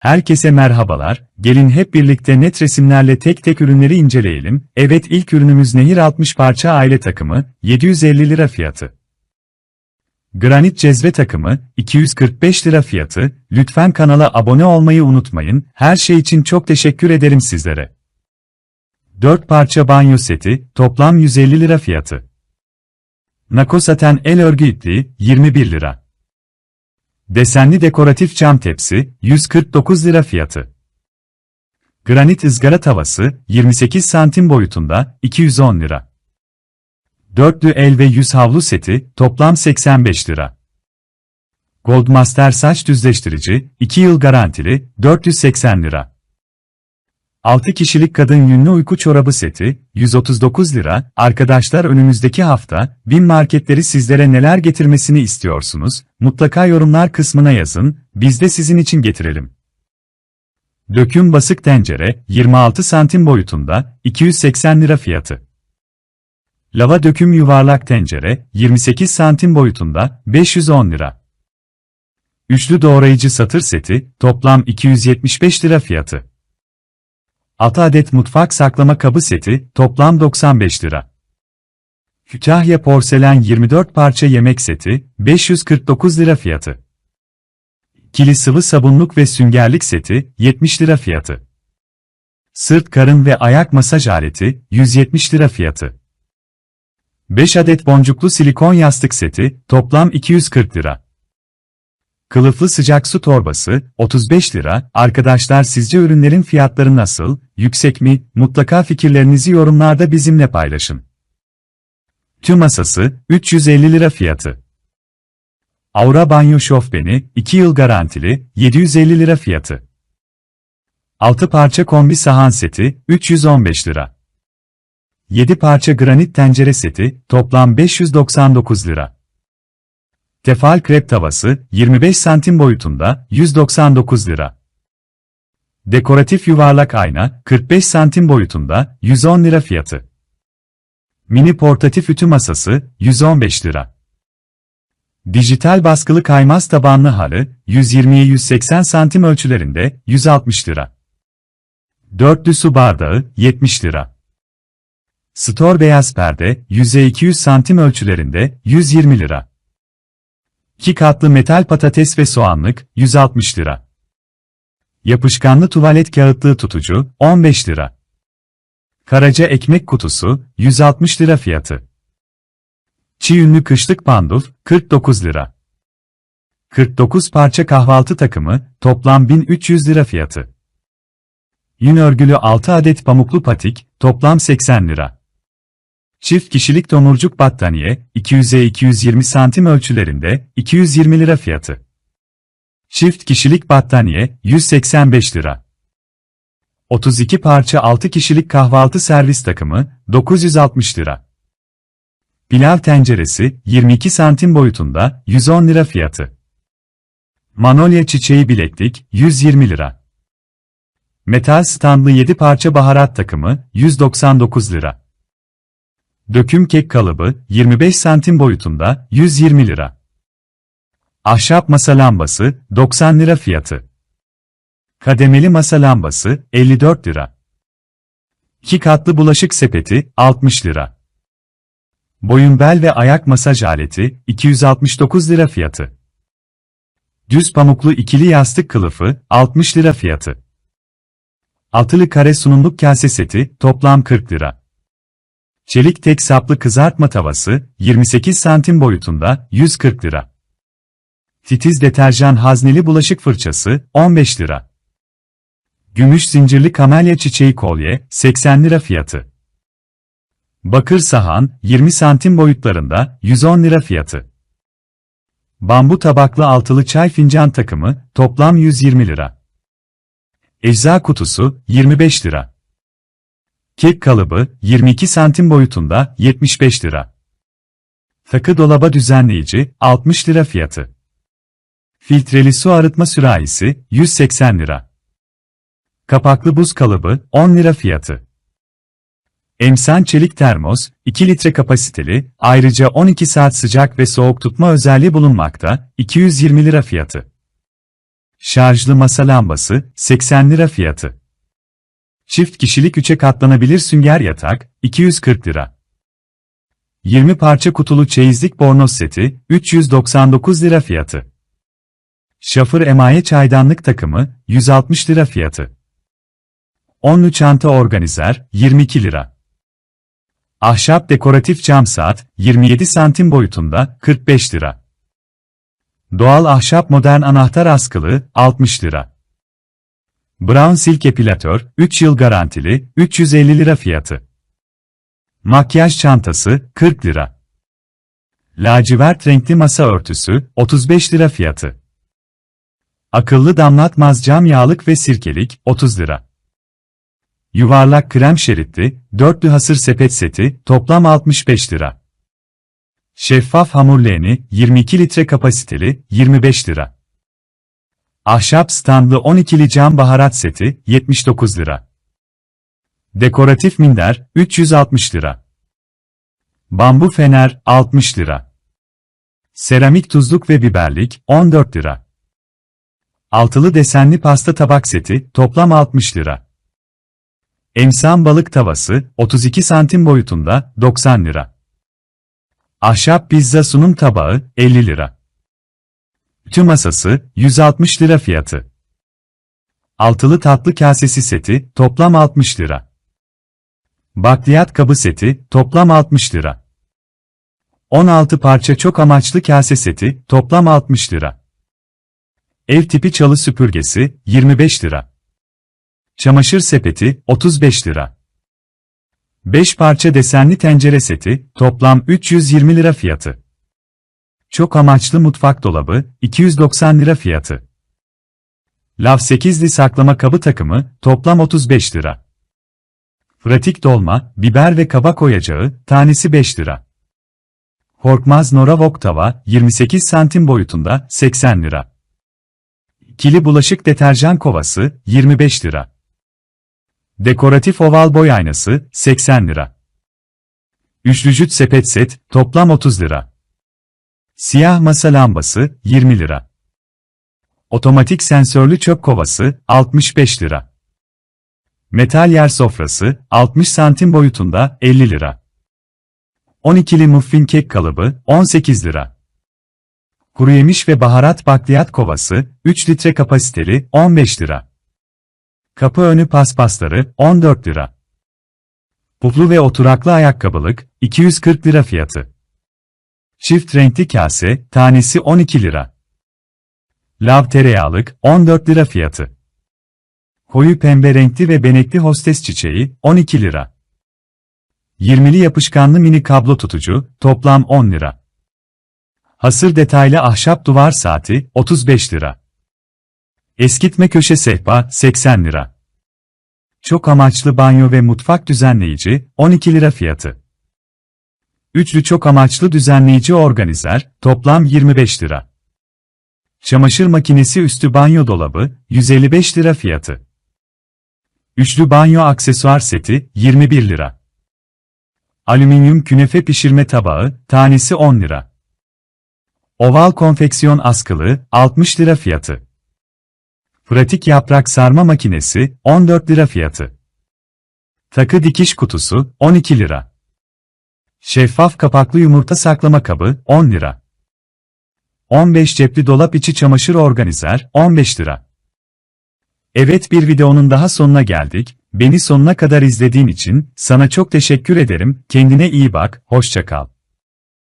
Herkese merhabalar, gelin hep birlikte net resimlerle tek tek ürünleri inceleyelim. Evet ilk ürünümüz Nehir 60 parça aile takımı, 750 lira fiyatı. Granit cezve takımı, 245 lira fiyatı. Lütfen kanala abone olmayı unutmayın, her şey için çok teşekkür ederim sizlere. 4 parça banyo seti, toplam 150 lira fiyatı. Nakosaten el örgü ipliği, 21 lira. Desenli dekoratif cam tepsi, 149 lira fiyatı. Granit ızgara tavası, 28 santim boyutunda, 210 lira. Dörtlü el ve yüz havlu seti, toplam 85 lira. Goldmaster saç düzleştirici, 2 yıl garantili, 480 lira. 6 kişilik kadın yünlü uyku çorabı seti, 139 lira. Arkadaşlar önümüzdeki hafta, bin marketleri sizlere neler getirmesini istiyorsunuz? Mutlaka yorumlar kısmına yazın, biz de sizin için getirelim. Döküm basık tencere, 26 santim boyutunda, 280 lira fiyatı. Lava döküm yuvarlak tencere, 28 santim boyutunda, 510 lira. Üçlü doğrayıcı satır seti, toplam 275 lira fiyatı. 6 adet mutfak saklama kabı seti, toplam 95 lira. Kütahya porselen 24 parça yemek seti, 549 lira fiyatı. Kili sıvı sabunluk ve süngerlik seti, 70 lira fiyatı. Sırt karın ve ayak masaj aleti, 170 lira fiyatı. 5 adet boncuklu silikon yastık seti, toplam 240 lira. Kılıflı sıcak su torbası, 35 lira. Arkadaşlar sizce ürünlerin fiyatları nasıl, yüksek mi? Mutlaka fikirlerinizi yorumlarda bizimle paylaşın. Tüm masası, 350 lira fiyatı. Aura Banyo Şofbeni, 2 yıl garantili, 750 lira fiyatı. 6 parça kombi sahan seti, 315 lira. 7 parça granit tencere seti, toplam 599 lira. Tefal krep tavası, 25 santim boyutunda, 199 lira. Dekoratif yuvarlak ayna, 45 santim boyutunda, 110 lira fiyatı. Mini portatif ütü masası, 115 lira. Dijital baskılı kaymaz tabanlı halı, 120'ye 180 santim ölçülerinde, 160 lira. Dörtlü su bardağı, 70 lira. Stor beyaz perde, 100'e 200 santim ölçülerinde, 120 lira. 2 katlı metal patates ve soğanlık, 160 lira. Yapışkanlı tuvalet kağıtlığı tutucu, 15 lira. Karaca ekmek kutusu, 160 lira fiyatı. Çiğ ünlü kışlık panduf, 49 lira. 49 parça kahvaltı takımı, toplam 1300 lira fiyatı. Yün örgülü 6 adet pamuklu patik, toplam 80 lira. Çift kişilik tomurcuk battaniye, 200'e 220 santim ölçülerinde, 220 lira fiyatı. Çift kişilik battaniye, 185 lira. 32 parça 6 kişilik kahvaltı servis takımı, 960 lira. Pilav tenceresi, 22 santim boyutunda, 110 lira fiyatı. Manolya çiçeği bileklik, 120 lira. Metal standlı 7 parça baharat takımı, 199 lira. Döküm kek kalıbı, 25 santim boyutunda, 120 lira. Ahşap masa lambası, 90 lira fiyatı. Kademeli masa lambası, 54 lira. 2 katlı bulaşık sepeti, 60 lira. Boyun bel ve ayak masaj aleti, 269 lira fiyatı. Düz pamuklu ikili yastık kılıfı, 60 lira fiyatı. Altılı kare sunumluk kase seti, toplam 40 lira. Çelik tek saplı kızartma tavası, 28 santim boyutunda, 140 lira. Titiz deterjan hazneli bulaşık fırçası, 15 lira. Gümüş zincirli kamelya çiçeği kolye, 80 lira fiyatı. Bakır sahan, 20 santim boyutlarında, 110 lira fiyatı. Bambu tabaklı altılı çay fincan takımı, toplam 120 lira. Ecza kutusu, 25 lira. Kek kalıbı, 22 santim boyutunda, 75 lira. Takı dolaba düzenleyici, 60 lira fiyatı. Filtreli su arıtma sürahisi, 180 lira. Kapaklı buz kalıbı, 10 lira fiyatı. Emsan çelik termos, 2 litre kapasiteli, ayrıca 12 saat sıcak ve soğuk tutma özelliği bulunmakta, 220 lira fiyatı. Şarjlı masa lambası, 80 lira fiyatı. Çift kişilik 3'e katlanabilir sünger yatak, 240 lira. 20 parça kutulu çeyizlik bornoz seti, 399 lira fiyatı. Şafır emaye çaydanlık takımı, 160 lira fiyatı. Onlu çanta organizer, 22 lira. Ahşap dekoratif cam saat, 27 santim boyutunda, 45 lira. Doğal ahşap modern anahtar askılı, 60 lira. Brown Silk epilatör, 3 yıl garantili, 350 lira fiyatı. Makyaj çantası, 40 lira. Lacivert renkli masa örtüsü, 35 lira fiyatı. Akıllı damlatmaz cam yağlık ve sirkelik, 30 lira. Yuvarlak krem şeritli, dörtlü hasır sepet seti, toplam 65 lira. Şeffaf hamur leğeni, 22 litre kapasiteli, 25 lira. Ahşap standlı 12'li cam baharat seti, 79 lira. Dekoratif minder, 360 lira. Bambu fener, 60 lira. Seramik tuzluk ve biberlik, 14 lira. Altılı desenli pasta tabak seti, toplam 60 lira. Emsan balık tavası, 32 santim boyutunda, 90 lira. Ahşap pizza sunum tabağı, 50 lira. Tüm masası, 160 lira fiyatı. Altılı tatlı kasesi seti, toplam 60 lira. Bakliyat kabı seti, toplam 60 lira. 16 parça çok amaçlı kase seti, toplam 60 lira. Ev tipi çalı süpürgesi, 25 lira. Çamaşır sepeti, 35 lira. 5 parça desenli tencere seti, toplam 320 lira fiyatı. Çok amaçlı mutfak dolabı, 290 lira fiyatı. Lav 8'li saklama kabı takımı, toplam 35 lira. Pratik dolma, biber ve kabak oyacağı, tanesi 5 lira. Korkmaz Nora Wok tava, 28 santim boyutunda, 80 lira. Kili bulaşık deterjan kovası, 25 lira. Dekoratif oval boy aynası, 80 lira. Üçlücüt sepet set, toplam 30 lira. Siyah masa lambası, 20 lira. Otomatik sensörlü çöp kovası, 65 lira. Metal yer sofrası, 60 santim boyutunda, 50 lira. 12'li muffin kek kalıbı, 18 lira. Kuru yemiş ve baharat bakliyat kovası, 3 litre kapasiteli, 15 lira. Kapı önü paspasları, 14 lira. Puflu ve oturaklı ayakkabılık, 240 lira fiyatı. Çift renkli kase, tanesi 12 lira. Lav tereyağlık, 14 lira fiyatı. Koyu pembe renkli ve benekli hostes çiçeği, 12 lira. 20'li yapışkanlı mini kablo tutucu, toplam 10 lira. Hasır detaylı ahşap duvar saati, 35 lira. Eskitme köşe sehpa, 80 lira. Çok amaçlı banyo ve mutfak düzenleyici, 12 lira fiyatı. Üçlü çok amaçlı düzenleyici organizer, toplam 25 lira. Çamaşır makinesi üstü banyo dolabı, 155 lira fiyatı. Üçlü banyo aksesuar seti, 21 lira. Alüminyum künefe pişirme tabağı, tanesi 10 lira. Oval konfeksiyon askılı, 60 lira fiyatı. Pratik yaprak sarma makinesi, 14 lira fiyatı. Takı dikiş kutusu, 12 lira. Şeffaf kapaklı yumurta saklama kabı, 10 lira. 15 cepli dolap içi çamaşır organizer, 15 lira. Evet bir videonun daha sonuna geldik. Beni sonuna kadar izlediğin için sana çok teşekkür ederim. Kendine iyi bak, hoşça kal.